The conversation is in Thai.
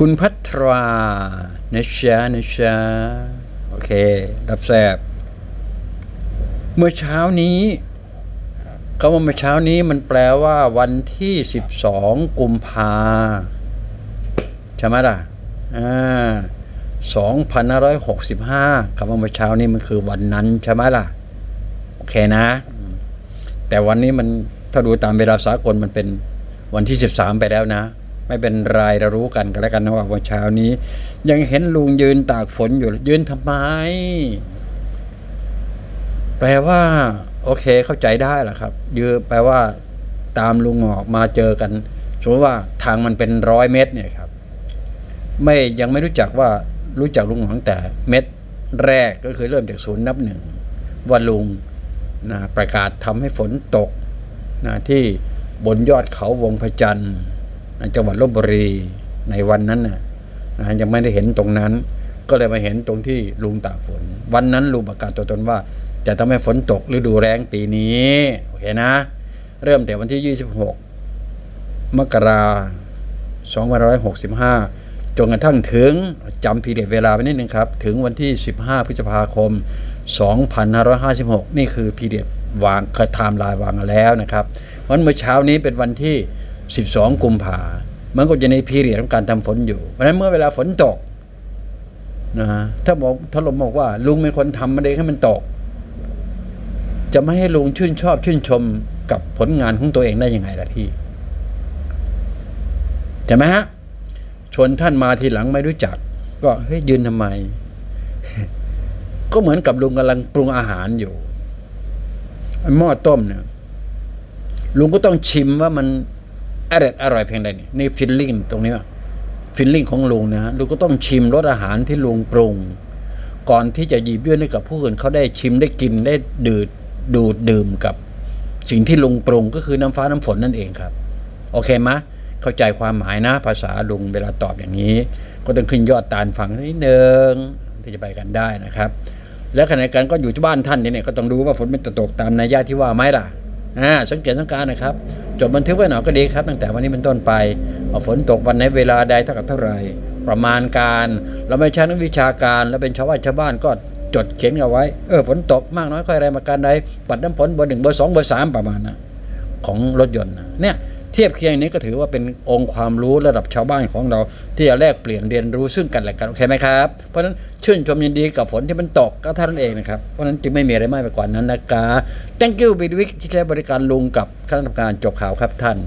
คุณพัทรานะชานะชาโอเค รับแซบเมื่อเช้านี้คำว่าเมื่อเช้านี้มันแปลว่าวันที่ 12 กุมภาใช่ไหมล่ะอ่า2565คำว่าเมื่อเช้านี้มันคือวันนั้นใช่ไหมล่ะ โอเคนะ แต่วันนี้มันถ้าดูตามเวลาสากลมันเป็นวันที่13ไปแล้วนะ ไม่เป็นไรเรารู้กันกันแล้วกันนะว่าวันเช้านี้ ยังเห็นลุงยืนตากฝนอยู่ยืนทำไม แปลว่า โอเคเข้าใจได้แหละครับ ยืนแปลว่า ตามลุงออกมาเจอกันสมมติว่าทางมันเป็นร้อยเมตรเนี่ยครับ ไม่ยังไม่รู้จักว่ารู้จักลุงหวังแต่เม็ดแรกก็คือเริ่มจากศูนย์นับหนึ่งว่าลุงนะประกาศทำให้ฝนตกนะที่บนยอดเขาวงพระจันทร์ จังหวัดลบบุรีในวันนั้นนะนะยังไม่ได้เห็นตรงนั้น ก็เลยมาเห็นตรงที่ลุงตากฝน วันนั้นลุงประกาศตัวตนว่า จะทำให้ฝนตกฤดูแล้งปีนี้โอเคนะ เริ่มแต่วันที่ 26 มกราคม2565จนกระทั่งถึงจำพีเรียเวลาไปนิดนึงครับ ถึงวันที่ 15 พฤษภาคม 2556 นี่คือพีเรียวางเคยไทม์ไลน์วางแล้วนะครับวันเมื่อเช้านี้เป็นวันที่ 12 กุมภามันก็จะในพีเรียดของการทำฝนอยู่ เพราะฉะนั้นเมื่อเวลาฝนตกนะฮะถ้าบอกถ้าลมบอกว่า ลุงเป็นคนทำมันเองให้มันตก จะไม่ให้ลุงชื่นชอบชื่นชมกับผลงานของตัวเองได้ยังไงล่ะพี่ใช่ไหมฮะชวนท่านมาทีหลังไม่รู้จัก ก็เฮ้ยยืนทำไม ก็เหมือนกับลุงกำลังปรุงอาหารอยู่หม้อต้มเนี่ยลุงก็ต้องชิมว่ามัน อร่อยอร่อยเพียงใดนี่นี่ฟิลลิ่งตรงนี้ฟิลลิ่งของลุงนะฮะลุงก็ต้องชิมรสอาหารที่ลุงปรุง ก่อนที่จะหยิบยื่นให้กับผู้อื่นเขาได้ชิมได้กินได้ดื่มดูดดื่มกับ สิ่งที่ลุงปรุงก็คือน้ำฟ้าน้ำฝนนั่นเองครับ โอเคไหมเข้าใจความหมายนะ ภาษาลุงเวลาตอบอย่างนี้ ก็ต้องขึ้นยอดตาลฟังนิดนึงที่จะไปกันได้นะครับ และขณะเดียวกันก็อยู่ที่บ้านท่านเนี่ยก็ต้องรู้ว่าฝนมันตกตามนัยยะที่ว่าไหมล่ะอ่าสังเกตสังการนะครับ จดบันทึกไว้หน่อยก็ดีครับ ตั้งแต่วันนี้เป็นต้นไปฝนตกวันไหนเวลาใดเท่ากับเท่าไหร่ประมาณการ เราไม่ใช่นักวิชาการแล้วเป็นชาวบ้านชาวบ้านก็จดเขียนเอาไว้เออฝนตกมากน้อยค่อยอะไรมาการใดปัดน้ำฝนเบอร์หนึ่งเบอร์สองเบอร์สามประมาณนะของรถยนต์เนี่ย เทียบเคียงนี้ก็ถือว่าเป็นองค์ความรู้ระดับชาวบ้านของเรา ที่จะแลกเปลี่ยนเรียนรู้ซึ่งกันและกันโอเคไหมครับ เพราะฉะนั้นชื่นชมยินดีกับฝนที่มันตกก็เท่านั้นเองนะครับ เพราะฉะนั้นจึงไม่มีอะไรมากไปกว่านั้นนะครับ thank you บิดวิกที่ใช้บริการลุงกับคณะทำงานจบข่าวครับท่าน